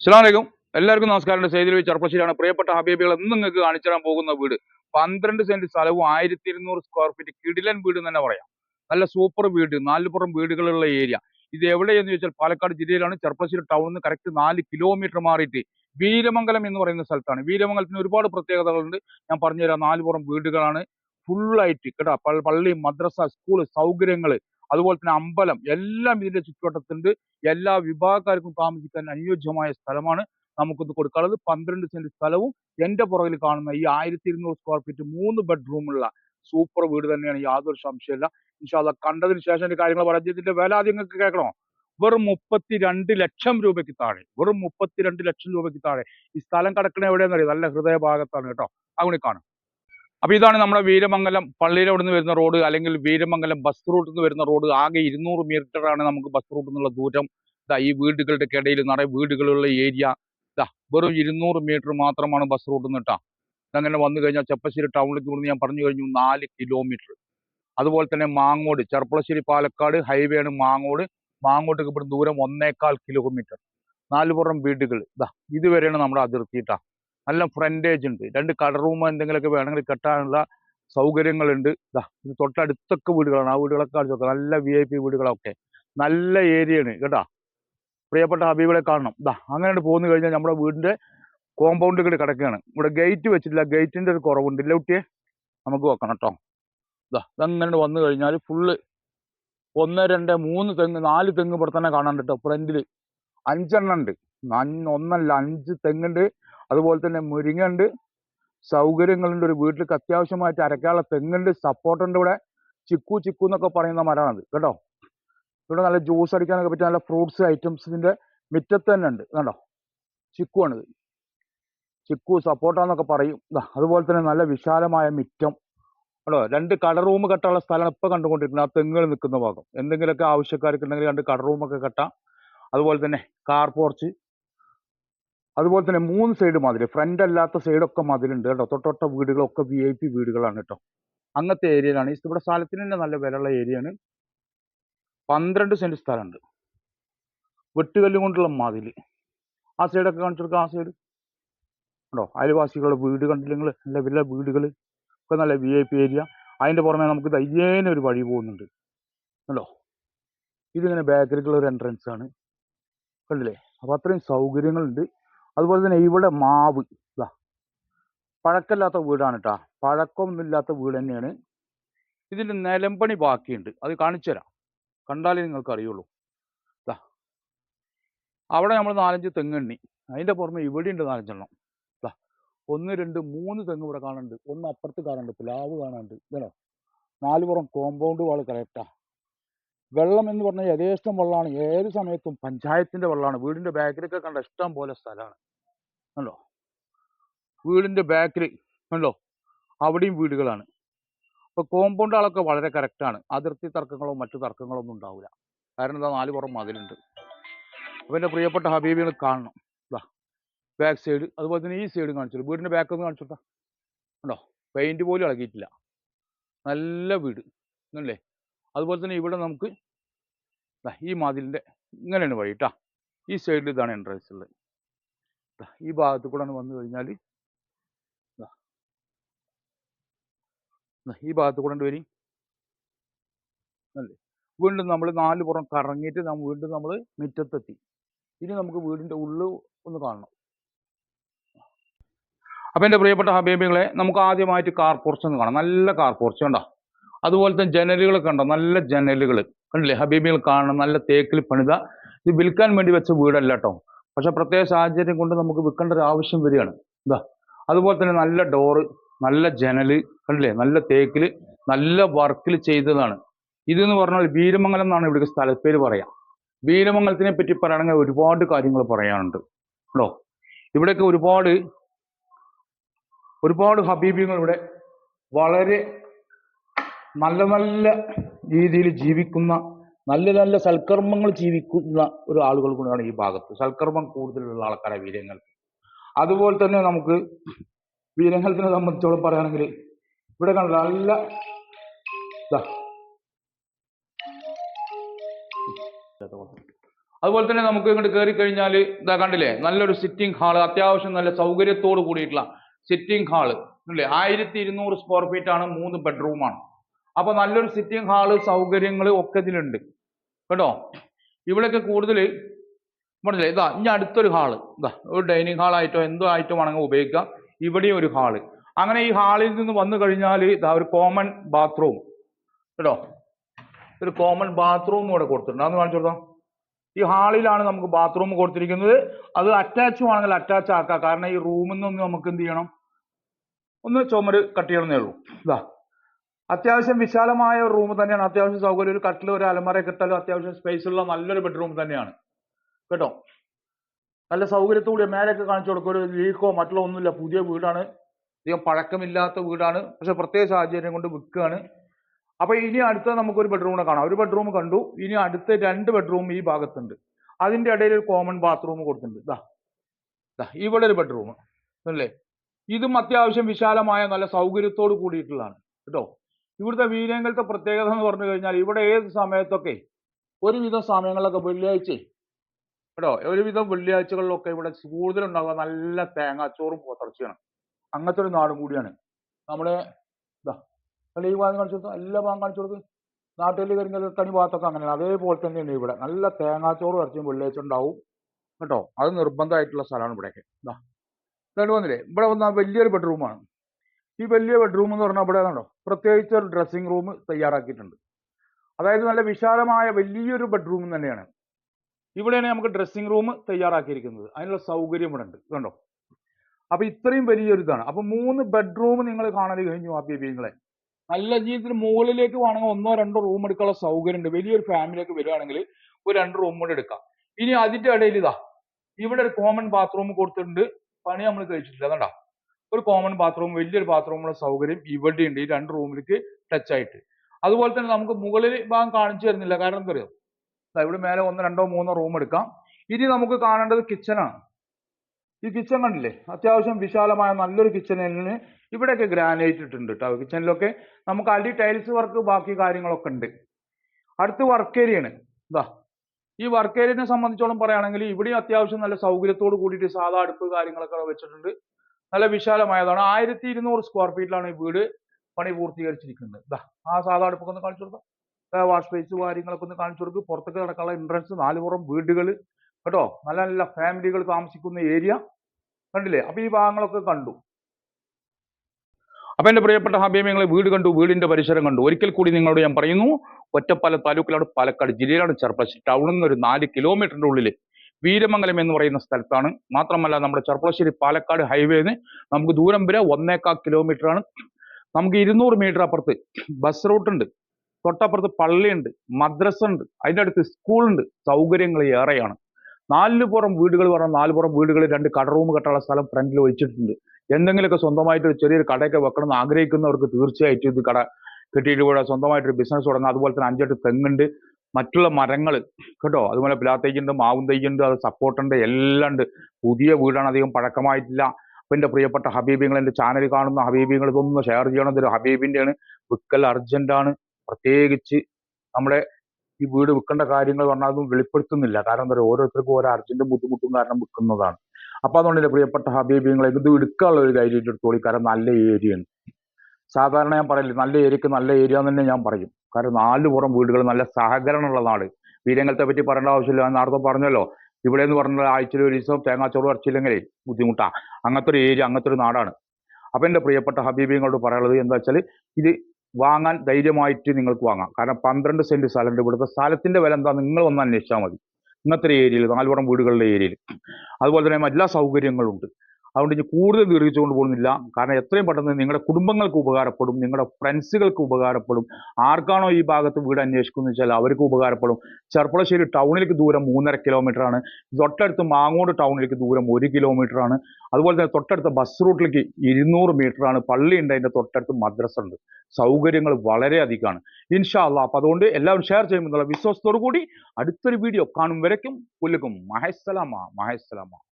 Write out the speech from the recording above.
അസ്സലാമലൈക്കും. എല്ലാവർക്കും നമസ്കാരം. സൈദിൽ ചെറുപ്പശ്ശേരിയാണ് പ്രിയപ്പെട്ട ഹബീബികൾ ഇന്ന് നിങ്ങൾക്ക് കാണിച്ചു തരാൻ പോകുന്ന വീട് പന്ത്രണ്ട് സെന്റ് സ്ഥലവും ആയിരത്തി ഇരുന്നൂറ് സ്ക്വയർ ഫീറ്റ് കിടിലൻ വീട് തന്നെ പറയാം. നല്ല സൂപ്പർ വീട്. നാലുപുറം വീടുകളുള്ള ഏരിയ ഇത് എവിടെയെന്ന് ചോദിച്ചാൽ പാലക്കാട് ജില്ലയിലാണ്. ചെറുപ്പശ്ശേരി ടൗണിൽ നിന്ന് കറക്റ്റ് നാല് കിലോമീറ്റർ മാറിയിട്ട് വീരമംഗലം എന്ന് പറയുന്ന സ്ഥലത്താണ്. വീരമംഗലത്തിന് ഒരുപാട് പ്രത്യേകതകളുണ്ട്. ഞാൻ പറഞ്ഞുതരാം. നാലുപുറം വീടുകളാണ് ഫുള്ളായിട്ട് കേട്ടോ പള്ളി മദ്രസ സ്കൂൾ സൗകര്യങ്ങൾ അതുപോലെ തന്നെ അമ്പലം എല്ലാം ഇതിന്റെ ചുറ്റുവട്ടത്തുണ്ട്. എല്ലാ വിഭാഗക്കാർക്കും താമസിക്കാൻ അനുയോജ്യമായ സ്ഥലമാണ് നമുക്കൊന്ന് കൊടുക്കാനുള്ളത്. പന്ത്രണ്ട് സെന്റ് സ്ഥലവും എന്റെ പുറകിൽ കാണുന്ന ഈ ആയിരത്തി ഇരുന്നൂറ് സ്ക്വയർ ഫീറ്റ് മൂന്ന് ബെഡ്റൂമുള്ള സൂപ്പർ വീട് തന്നെയാണ് യാതൊരു സംശയമില്ല ഇൻഷാല്ല കണ്ടതിന് ശേഷം എന്റെ കാര്യങ്ങൾ പറയാം. ഇതിന്റെ വില ആദ്യം നിങ്ങൾക്ക് കേൾക്കണോ? വെറും മുപ്പത്തിരണ്ട് ലക്ഷം രൂപയ്ക്ക് താഴെ. വെറും മുപ്പത്തിരണ്ട് ലക്ഷം രൂപയ്ക്ക് താഴെ. ഈ സ്ഥലം കിടക്കണ എവിടെയെന്ന് അറിയാം? നല്ല ഹൃദയഭാഗത്താണ് കേട്ടോ. അങ്ങോട്ട് കാണും. അപ്പൊ ഇതാണ് നമ്മുടെ വീരമംഗലം. പള്ളിയുടെ അവിടെ നിന്ന് വരുന്ന റോഡ് അല്ലെങ്കിൽ വീരമംഗലം ബസ് റൂട്ടിൽ നിന്ന് വരുന്ന റോഡ്. ആകെ ഇരുന്നൂറ് മീറ്റർ ആണ് നമുക്ക് ബസ് റൂട്ടിൽ നിന്നുള്ള ദൂരം. ദാ ഈ വീടുകളുടെ ഇടയിൽ നിറയെ വീടുകളുള്ള ഏരിയ ദാ വെറും ഇരുന്നൂറ് മീറ്റർ മാത്രമാണ് ബസ് റൂട്ടിൽ നിന്ന് ഇതങ്ങനെ വന്നു കഴിഞ്ഞാൽ ചെപ്പശ്ശേരി ടൗണിലേക്ക് ഇവിടുന്ന് ഞാൻ പറഞ്ഞു കഴിഞ്ഞു നാല് കിലോമീറ്റർ അതുപോലെ തന്നെ മാങ്ങോട് ചെർപ്പളശ്ശേരി പാലക്കാട് ഹൈവേ ആണ് മാങ്ങോട്. മാങ്ങോട്ടേക്ക് ഇപ്പം ദൂരം ഒന്നേക്കാൽ കിലോമീറ്റർ നാലുപുറം വീടുകൾ ഇതാ ഇതുവരെയാണ് നമ്മുടെ അതിർത്തി ട്ടാ. നല്ല ഫ്രണ്ടേജ് ഉണ്ട്. രണ്ട് കട റൂം എന്തെങ്കിലുമൊക്കെ വേണമെങ്കിൽ കെട്ടാനുള്ള സൗകര്യങ്ങളുണ്ട്. ഇതാ ഇത് തൊട്ടടുത്തൊക്കെ വീടുകളാണ്. ആ വീടുകളൊക്കെ കാണിച്ചു നല്ല വി ഐ പി വീടുകളൊക്കെ. നല്ല ഏരിയയാണ് കേട്ടാ? പ്രിയപ്പെട്ട ഹബീബുകളെ കാണണം. ഇതാ അങ്ങനെ പോന്നു കഴിഞ്ഞാൽ നമ്മുടെ വീടിന്റെ കോമ്പൗണ്ട് കൂടി കിടക്കുകയാണ്. ഇവിടെ ഗേറ്റ് വെച്ചിട്ടില്ല. ഗേറ്റിന്റെ ഒരു കുറവുണ്ട്. ഇല്ല കുട്ടിയെ? നമുക്ക് വെക്കണം കേട്ടോ. ഇതാ ഇതങ്ങനെ വന്നു കഴിഞ്ഞാൽ ഫുള്ള് ഒന്ന് രണ്ട് മൂന്ന് തെങ്ങ് നാല് തെങ്ങ് ഇവിടെ തന്നെ കാണാൻ കേട്ടോ. ഫ്രണ്ടിൽ അഞ്ചെണ്ണം ഉണ്ട്. ഒന്നല്ല അഞ്ച് തെങ്ങുണ്ട് അതുപോലെ തന്നെ മുരിങ്ങ ഉണ്ട് സൗകര്യങ്ങളുണ്ട്. ഒരു വീട്ടിലേക്ക് അത്യാവശ്യമായിട്ട് അരക്കാനുള്ള തെങ്ങുണ്ട്. സപ്പോർട്ടുണ്ട് ഇവിടെ. ചിക്കു ചിക്കു എന്നൊക്കെ പറയുന്ന മരമാണത് കേട്ടോ? ഇവിടെ നല്ല ജ്യൂസ് അടിക്കാനൊക്കെ പറ്റിയ നല്ല ഫ്രൂട്ട്സ് ഐറ്റംസിന്റെ മുറ്റത്ത് തന്നെ ഉണ്ട്. കണ്ടോ? ചിക്കു ആണിത് ചിക്കു സപ്പോർട്ടാന്നൊക്കെ പറയും. അതുപോലെ തന്നെ നല്ല വിശാലമായ മിറ്റം. കേട്ടോ രണ്ട് കട റൂം കെട്ടാനുള്ള സ്ഥലം ഇപ്പൊ കണ്ടുകൊണ്ടിരിക്കുന്നത്. ആ തെങ്ങുകൾ നിൽക്കുന്ന ഭാഗം. എന്തെങ്കിലുമൊക്കെ ആവശ്യക്കാർക്ക് ഉണ്ടെങ്കിൽ രണ്ട് കട റൂമൊക്കെ കെട്ടാം. അതുപോലെ തന്നെ കാർ പോർച്ച് അതുപോലെ തന്നെ മൂന്ന് സൈഡ് മതിൽ ഫ്രണ്ട് അല്ലാത്ത സൈഡൊക്കെ മതിലുണ്ട് കേട്ടോ. തൊട്ടൊട്ട വീടുകളൊക്കെ വി ഐ പി വീടുകളാണ് കേട്ടോ. അങ്ങനത്തെ ഏരിയയിലാണ് ഇവിടെ സ്ഥലത്തിന് തന്നെ നല്ല വിലയുള്ള ഏരിയയാണ് പന്ത്രണ്ട് സെന്റ് സ്ഥലമുണ്ട്. വെട്ടുകല്ല് കൊണ്ടുള്ള മതിൽ ആ സൈഡൊക്കെ കാണിച്ചു കൊടുക്കാം. ആ സൈഡ് ഉണ്ടോ അയൽവാസികളുടെ വീട് കണ്ടില്ലെങ്കിൽ നല്ല വലിയ വീടുകൾ ഒക്കെ നല്ല വി ഐ പി ഏരിയ അതിന്റെ പുറമെ നമുക്ക് തയ്യേന ഒരു വഴി പോകുന്നുണ്ട്. കണ്ടോ? ഇതിങ്ങനെ ബാക്കിലേക്കുള്ള ഒരു എൻട്രൻസ് ആണ്. കണ്ടില്ലേ? അപ്പൊ അത്രയും സൗകര്യങ്ങളുണ്ട്. അതുപോലെ തന്നെ ഇവിടെ മാവ്. ഇതാ പഴക്കമില്ലാത്ത വീടാണ് കേട്ടാ പഴക്കമൊന്നും ഇല്ലാത്ത വീട് തന്നെയാണ്. ഇതിന്റെ നിലമ്പണി ബാക്കിയുണ്ട്. അത് കാണിച്ചു തരാം കണ്ടാലേ നിങ്ങൾക്ക് അറിയുള്ളൂ ഇതാ അവിടെ നമ്മൾ നാലഞ്ച് തെങ്ങെണ്ണി അതിന്റെ പുറമെ ഇവിടെ ഉണ്ട് നാലഞ്ചെണ്ണം. ഇതാ ഒന്ന് രണ്ട് മൂന്ന് തെങ്ങ് ഇവിടെ കാണുന്നുണ്ട് ഒന്ന് അപ്പുറത്ത് കാണുന്നുണ്ട് പ്ലാവ് കാണാനുണ്ട്. ഇതാണോ? നാല് പുറം കോമ്പൗണ്ട് വാൾ കറക്റ്റാ വെള്ളം എന്ന് പറഞ്ഞാൽ യഥേഷ്ടം വെള്ളമാണ്. ഏത് സമയത്തും പഞ്ചായത്തിന്റെ വെള്ളമാണ്. വീടിന്റെ ബാക്കിലൊക്കെ കണ്ട ഇഷ്ടം പോലെ സ്ഥലമാണ്. കണ്ടോ? വീടിന്റെ ബാക്കിൽ കണ്ടോ? അവിടെയും വീടുകളാണ്. അപ്പൊ കോമ്പൗണ്ട് ആളൊക്കെ വളരെ കറക്റ്റാണ് അതിർത്തി തർക്കങ്ങളോ മറ്റു തർക്കങ്ങളോ ഒന്നും ഉണ്ടാവില്ല കാരണം എന്താ? നാല് പുറം മതിലുണ്ട്. അപ്പൊ എന്റെ പ്രിയപ്പെട്ട ഹബീബികൾ കാണണം. ഇതാ ബാക്ക് സൈഡ് അതുപോലെ തന്നെ ഈ സൈഡും കാണിച്ചു വീടിന്റെ ബാക്ക് ഒന്ന് കാണിച്ചു കണ്ടോ? പെയിന്റ് പോലും ഇളകിയിട്ടില്ല. നല്ല വീട്. അല്ലേ അതുപോലെ തന്നെ ഇവിടെ നമുക്ക് ഈ മാതിലിന്റെ ഇങ്ങനെയാണ് വഴി ട്ടാ. ഈ സൈഡിൽ ഇതാണ് എൻട്രൻസ് ഉള്ളത്. ഈ ഭാഗത്ത് കൂടെ വന്നു കഴിഞ്ഞാൽ ഈ ഭാഗത്ത് കൂടെ വരി. അല്ലേ? വീണ്ടും നമ്മൾ നാല് പുറം കറങ്ങിയിട്ട് നമ്മൾ വീണ്ടും നമ്മൾ മുറ്റത്തെത്തി. ഇനി നമുക്ക് വീടിന്റെ ഉള്ളു ഒന്ന് കാണണം. അപ്പം എന്റെ പ്രിയപ്പെട്ട ഹബീബികളെ നമുക്ക് ആദ്യമായിട്ട് കാർ പോർച്ച് ഒന്ന് കാണാം. നല്ല കാർ പോർച്ച് കണ്ടോ? അതുപോലെ തന്നെ ജനലുകളൊക്കെ ഉണ്ടോ നല്ല ജനലുകൾ. കണ്ടില്ലേ? ഹബീബികൾ കാണണം നല്ല തേക്കിൽ പണിത. ഇത് വിൽക്കാൻ വേണ്ടി വെച്ച വീടല്ല കേട്ടോ പക്ഷെ പ്രത്യേക സാഹചര്യം കൊണ്ട് നമുക്ക് വിൽക്കേണ്ട ഒരു ആവശ്യം വരികയാണ്. ഇതാ അതുപോലെ തന്നെ നല്ല ഡോറ് നല്ല ജനൽ കണ്ടില്ലേ? നല്ല തേക്കിൽ നല്ല വർക്കിൽ ചെയ്തതാണ്. ഇതെന്ന് പറഞ്ഞാൽ വീരമംഗലം എന്നാണ് ഇവിടെ സ്ഥലപ്പേര് പറയാം. വീരമംഗലത്തിനെ പറ്റി പറയുകയാണെങ്കിൽ ഒരുപാട് കാര്യങ്ങൾ പറയാനുണ്ട്. കേട്ടോ ഇവിടെയൊക്കെ ഒരുപാട് ഒരുപാട് ഹബീബികൾ ഇവിടെ വളരെ നല്ല നല്ല രീതിയിൽ ജീവിക്കുന്ന നല്ല നല്ല സൽക്കർമ്മങ്ങൾ ജീവിക്കുന്ന ഒരു ആളുകൾ കൂടെയാണ് ഈ ഭാഗത്ത്. സൽക്കർമ്മം കൂടുതലുള്ള ആൾക്കാരെ വീരങ്ങൾ. അതുപോലെ തന്നെ നമുക്ക് വീരങ്ങൾത്തിനെ സംബന്ധിച്ചോളം പറയുകയാണെങ്കിൽ ഇവിടെ കണ്ട നല്ല. അതുപോലെ തന്നെ നമുക്ക് ഇങ്ങോട്ട് കയറി കഴിഞ്ഞാൽ ഇതാ കണ്ടില്ലേ? നല്ലൊരു സിറ്റിംഗ് ഹാൾ അത്യാവശ്യം നല്ല സൗകര്യത്തോട് കൂടിയിട്ടുള്ള സിറ്റിംഗ് ഹാൾ അല്ലേ? ആയിരത്തി ഇരുന്നൂറ് സ്ക്വയർ ഫീറ്റ് ആണ് മൂന്ന് ബെഡ്റൂമാണ് അപ്പൊ നല്ലൊരു സിറ്റിംഗ് ഹാൾ സൗകര്യങ്ങൾ ഒക്കെ ഇതിലുണ്ട്. കേട്ടോ? ഇവിടെയൊക്കെ കൂടുതൽ പറഞ്ഞില്ലേ ഇതാ ഇനി അടുത്തൊരു ഹാൾ ഇതാ ഒരു ഡൈനിങ് ഹാളായിട്ടോ എന്തോ ആയിട്ടോ വേണമെങ്കിൽ ഉപയോഗിക്കാം. ഇവിടെയും ഒരു ഹാൾ അങ്ങനെ ഈ ഹാളിൽ നിന്ന് വന്നു കഴിഞ്ഞാൽ ഇതാ ഒരു കോമൺ ബാത്റൂം കേട്ടോ? ഒരു കോമൺ ബാത്റൂം ഇവിടെ കൊടുത്തിട്ടുണ്ട്. അതൊന്ന് കാണിച്ചു കൊടുക്കാം ഈ ഹാളിലാണ് നമുക്ക് ബാത്റൂം കൊടുത്തിരിക്കുന്നത്. അത് അറ്റാച്ച് ആണെങ്കിൽ അറ്റാച്ച് ആക്കാം. കാരണം ഈ റൂമിൽ നിന്ന് നമുക്ക് എന്ത് ചെയ്യണം? ഒന്ന് ചുമര് കട്ട് ചെയ്യണമെന്നേ ഉള്ളൂ. ഇതാ അത്യാവശ്യം വിശാലമായ ഒരു റൂം തന്നെയാണ്. അത്യാവശ്യം സൗകര്യം ഒരു കട്ടിൽ ഒരു അലമാരയൊക്കെ കിട്ടാലും അത്യാവശ്യം സ്പേസ് ഉള്ള നല്ലൊരു ബെഡ്റൂം തന്നെയാണ്. കേട്ടോ? നല്ല സൗകര്യത്തോടെ മേലൊക്കെ കാണിച്ചു കൊടുക്കും. ഒരു ലീക്കോ മറ്റുള്ള ഒന്നുമില്ല. പുതിയ വീടാണ്. അധികം പഴക്കമില്ലാത്ത വീടാണ്. പക്ഷെ പ്രത്യേക സാഹചര്യം കൊണ്ട് വിൽക്കുകയാണ്. അപ്പൊ ഇനി അടുത്ത നമുക്കൊരു ബെഡ്റൂം കൂടെ കാണാം. ഒരു ബെഡ്റൂം കണ്ടു. ഇനി അടുത്ത രണ്ട് ബെഡ്റൂം ഈ ഭാഗത്തുണ്ട്. അതിന്റെ ഇടയിൽ ഒരു കോമൺ ബാത്റൂം കൊടുത്തിട്ടുണ്ട്. ഇതാ ഇവിടെ ഒരു ബെഡ്റൂം അല്ലേ? ഇതും അത്യാവശ്യം വിശാലമായ നല്ല സൗകര്യത്തോട് കൂടിയിട്ടുള്ളതാണ്. കേട്ടോ? ഇവിടുത്തെ വീരങ്ങളുടെ പ്രത്യേകത എന്ന് പറഞ്ഞു കഴിഞ്ഞാൽ ഇവിടെ ഏത് സമയത്തൊക്കെ ഒരുവിധം സമയങ്ങളിലൊക്കെ വെള്ളിയാഴ്ച കേട്ടോ ഒരുവിധം വെള്ളിയാഴ്ചകളിലൊക്കെ ഇവിടെ കൂടുതലുണ്ടാകുക നല്ല തേങ്ങാച്ചോറും പോത്തിറച്ചിയാണ് അങ്ങനത്തെ ഒരു നാടും കൂടിയാണ്. നമ്മുടെ ഇതാ ഈ ഭാഗം കാണിച്ചു കൊടുത്തു എല്ലാ ഭാഗം കാണിച്ചു കൊടുത്ത് നാട്ടിൽ തനി ഭാഗത്തൊക്കെ അങ്ങനെയാണ്. അതേപോലെ തന്നെയാണ് ഇവിടെ. നല്ല തേങ്ങാച്ചോറും ഇറച്ചിയും വെള്ളിയാഴ്ച ഉണ്ടാവും. കേട്ടോ? അത് നിർബന്ധമായിട്ടുള്ള സ്ഥലമാണ് ഇവിടെയൊക്കെ. ഇതാ ഇതായിട്ട് വന്നില്ലേ? ഇവിടെ വന്നാൽ വലിയൊരു ബെഡ്റൂമാണ്. ഈ വലിയ ബെഡ്റൂം എന്ന് പറഞ്ഞാൽ ഇവിടെ കണ്ടോ? പ്രത്യേകിച്ച് ഒരു ഡ്രസ്സിംഗ് റൂം തയ്യാറാക്കിയിട്ടുണ്ട്. അതായത് നല്ല വിശാലമായ വലിയൊരു ബെഡ്റൂം തന്നെയാണ്. ഇവിടെയാണ് നമുക്ക് ഡ്രസ്സിംഗ് റൂം തയ്യാറാക്കിയിരിക്കുന്നത്. അതിനുള്ള സൗകര്യം ഇവിടെ ഉണ്ട് കണ്ടോ? അപ്പൊ ഇത്രയും വലിയൊരു ഇതാണ്. അപ്പൊ മൂന്ന് ബെഡ്റൂം നിങ്ങൾ കാണാൻ കഴിഞ്ഞു ആ ബേബിങ്ങളെ. നല്ല ജീവിതത്തിൽ മുകളിലേക്ക് വേണമെങ്കിൽ ഒന്നോ രണ്ടോ റൂം എടുക്കാനുള്ള സൗകര്യം ഉണ്ട് വലിയൊരു ഫാമിലിയൊക്കെ വരികയാണെങ്കിൽ ഒരു രണ്ട് റൂം കൂടെ എടുക്കാം. ഇനി അതിന്റെ ഇടയിൽ ഇതാ ഇവിടെ ഒരു കോമൺ ബാത്റൂം കൊടുത്തിട്ടുണ്ട്. പണി നമ്മൾ കഴിച്ചിട്ടില്ല. കണ്ടാ? ഒരു കോമൺ ബാത്റൂം വലിയൊരു ബാത്റൂമുള്ള സൗകര്യം ഇവിടെ ഉണ്ട്. ഈ രണ്ട് റൂമിലേക്ക് ടച്ച് ആയിട്ട്. അതുപോലെ തന്നെ നമുക്ക് മുകളിൽ ഭാഗം കാണിച്ചു തരുന്നില്ല. കാരണം എന്താ അറിയോ ദാ ഇവിടെ മേലെ ഒന്ന് രണ്ടോ മൂന്നോ റൂം എടുക്കാം. ഇനി നമുക്ക് കാണേണ്ടത് കിച്ചണാണ് ഈ കിച്ചൺ കണ്ടില്ലേ? അത്യാവശ്യം വിശാലമായ നല്ലൊരു കിച്ചണിന് ഇവിടെയൊക്കെ ഗ്രാനൈറ്റ് ഇട്ടിട്ടുണ്ട് കേട്ടോ കിച്ചണിലൊക്കെ നമുക്ക് അടി ടൈൽസ് വർക്ക് ബാക്കി കാര്യങ്ങളൊക്കെ ഉണ്ട്. അടുത്ത് വർക്ക് ഏരിയയാണ് ഇതാ ഈ വർക്ക് ഏരിയനെ സംബന്ധിച്ചോളം പറയുകയാണെങ്കിൽ ഇവിടെയും അത്യാവശ്യം നല്ല സൗകര്യത്തോട് കൂടിയിട്ട് സാധാ അടുപ്പ് കാര്യങ്ങളൊക്കെ വെച്ചിട്ടുണ്ട്. നല്ല വിശാലമായതാണ്. ആയിരത്തി ഇരുന്നൂറ് സ്ക്വയർ ഫീറ്റിലാണ് ഈ വീട് പണി പൂർത്തീകരിച്ചിരിക്കുന്നത്. ഇതാ ആ സാധാ അടുപ്പൊക്കെ ഒന്ന് കാണിച്ചു കൊടുക്കാം. വാഷ് സ്പേസ് കാര്യങ്ങളൊക്കെ ഒന്ന് കാണിച്ചു കൊടുക്കും. പുറത്തൊക്കെ നടക്കാനുള്ള എൻട്രൻസ് നാലുപുറം വീടുകൾ. കേട്ടോ നല്ല നല്ല ഫാമിലികൾ താമസിക്കുന്ന ഏരിയ. കണ്ടില്ലേ? അപ്പൊ ഈ ഭാഗങ്ങളൊക്കെ കണ്ടു. അപ്പൊ എന്റെ പ്രിയപ്പെട്ട ഹബീബിങ്ങളെ വീട് കണ്ടു വീടിന്റെ പരിസരം കണ്ടു. ഒരിക്കൽ കൂടി നിങ്ങളോട് ഞാൻ പറയുന്നു ഒറ്റപ്പാല താലൂക്കിലാണ് പാലക്കാട് ജില്ലയിലാണ് ചെർപ്പളശ്ശേരി ടൗണിൽ നിന്ന് ഒരു നാല് കിലോമീറ്ററിന്റെ ഉള്ളിൽ വീരമംഗലം എന്ന് പറയുന്ന സ്ഥലത്താണ്. മാത്രമല്ല നമ്മുടെ ചെർപ്പളശ്ശേരി പാലക്കാട് ഹൈവേന്ന് നമുക്ക് ദൂരം വരെ ഒന്നേക്കാ ആണ് നമുക്ക് ഇരുന്നൂറ് മീറ്റർ അപ്പുറത്ത് ബസ് റൂട്ട് ഉണ്ട് തൊട്ടപ്പുറത്ത് പള്ളിയുണ്ട് മദ്രസ ഉണ്ട് അതിന്റെ അടുത്ത് സ്കൂളുണ്ട്. സൗകര്യങ്ങൾ ഏറെയാണ്. നാലു പുറം വീടുകൾ പറഞ്ഞാൽ നാല് പുറം വീടുകൾ രണ്ട് കട റൂം കെട്ടാനുള്ള സ്ഥലം ഫ്രണ്ടിൽ വെച്ചിട്ടുണ്ട്. എന്തെങ്കിലുമൊക്കെ സ്വന്തമായിട്ട് ഒരു ചെറിയൊരു കടയൊക്കെ വെക്കണം എന്ന് ആഗ്രഹിക്കുന്നവർക്ക് തീർച്ചയായിട്ടും ഇത് കട കെട്ടിയിട്ട് കൂടെ സ്വന്തമായിട്ടൊരു ബിസിനസ് തുടങ്ങാം. അതുപോലെ തന്നെ അഞ്ചെട്ട് തെങ്ങുണ്ട്. മറ്റുള്ള മരങ്ങൾ കേട്ടോ? അതുപോലെ പ്ലാത്തേക്കുണ്ട് മാവും തൈക്കുണ്ട് അത് സപ്പോർട്ടുണ്ട് എല്ലാം ഉണ്ട്. പുതിയ വീടാണ് അധികം പഴക്കമായിട്ടില്ല. അപ്പം എന്റെ പ്രിയപ്പെട്ട ഹബീബിങ്ങൾ എന്റെ ചാനൽ കാണുന്ന ഹബീബിങ്ങൾ ഇതൊന്ന് ഷെയർ ചെയ്യണം. ഇതൊരു ഹബീബിന്റെയാണ് വിൽക്കൽ അർജന്റാണ് പ്രത്യേകിച്ച് നമ്മുടെ ഈ വീട് വിൽക്കേണ്ട കാര്യങ്ങൾ പറഞ്ഞാൽ അതൊന്നും വെളിപ്പെടുത്തുന്നില്ല. കാരണം എന്താ പറയുക ഓരോരുത്തർക്കും ഓരോ അർജന്റ് ബുദ്ധിമുട്ടും കാരണം വിൽക്കുന്നതാണ്. അപ്പോൾ അതുകൊണ്ട് എന്റെ പ്രിയപ്പെട്ട ഹബീബിങ്ങളെ ഇത് എടുക്കാനുള്ള ഒരു ധൈര്യം എടുത്തോളി. കാരണം നല്ല ഏരിയയാണ്. സാധാരണ ഞാൻ പറയില്ല നല്ല ഏരിയക്ക് നല്ല ഏരിയ എന്ന് തന്നെ ഞാൻ പറയും. കാരണം നാല് പുറം വീടുകൾ നല്ല സഹകരണമുള്ള നാട്. വീരങ്ങളത്തെ പറ്റി പറയേണ്ട ആവശ്യമില്ല നേരത്തെ പറഞ്ഞല്ലോ. ഇവിടെ എന്ന് പറഞ്ഞാൽ ആഴ്ചയിൽ ഒരു ദിവസം തേങ്ങാച്ചോറ് അരച്ചില്ലെങ്കിലേ ബുദ്ധിമുട്ടാ. അങ്ങനത്തെ ഒരു ഏരിയ അങ്ങനത്തെ ഒരു നാടാണ്. അപ്പൊ എന്റെ പ്രിയപ്പെട്ട ഹബീബിങ്ങളോട് പറയാനുള്ളത് എന്താ വെച്ചാൽ ഇത് വാങ്ങാൻ ധൈര്യമായിട്ട് നിങ്ങൾക്ക് വാങ്ങാം. കാരണം പന്ത്രണ്ട് സെന്റ് സ്ഥലമുണ്ട് ഇവിടുത്തെ സ്ഥലത്തിന്റെ വില എന്താ നിങ്ങൾ ഒന്ന് അന്വേഷിച്ചാൽ മതി. ഇന്നത്തെ ഏരിയയിൽ നാലുപുറം വീടുകളുടെ ഏരിയയിൽ. അതുപോലെ തന്നെ എല്ലാ സൗകര്യങ്ങളും ഉണ്ട് അതുകൊണ്ട് ഇനി കൂടുതൽ ദീർഘിച്ചുകൊണ്ട് പോകുന്നില്ല. കാരണം എത്രയും പെട്ടെന്ന് നിങ്ങളുടെ കുടുംബങ്ങൾക്ക് ഉപകാരപ്പെടും നിങ്ങളുടെ ഫ്രണ്ട്സുകൾക്ക് ഉപകാരപ്പെടും. ആർക്കാണോ ഈ ഭാഗത്ത് വീട് അന്വേഷിക്കുന്നത് വെച്ചാൽ അവർക്ക് ഉപകാരപ്പെടും. ചെർപ്പളശ്ശേരി ടൗണിലേക്ക് ദൂരം മൂന്നര കിലോമീറ്റർ ആണ്. തൊട്ടടുത്ത് മാങ്ങോട് ടൗണിലേക്ക് ദൂരം ഒരു കിലോമീറ്റർ ആണ്. അതുപോലെ തന്നെ തൊട്ടടുത്ത ബസ് റൂട്ടിലേക്ക് ഇരുന്നൂറ് മീറ്റർ ആണ്. പള്ളി ഉണ്ട് അതിന്റെ തൊട്ടടുത്ത് മദ്രസ ഉണ്ട്. സൗകര്യങ്ങൾ വളരെ അധികമാണ്. ഇൻഷാ അള്ളാഹ് അപ്പൊ അതുകൊണ്ട് എല്ലാവരും ഷെയർ ചെയ്യുമെന്നുള്ള വിശ്വാസത്തോടു കൂടി അടുത്തൊരു വീഡിയോ കാണും വരയ്ക്കും. പുല്ലുക്കും മഹേസ്സലാമ മഹേസ്സലാമ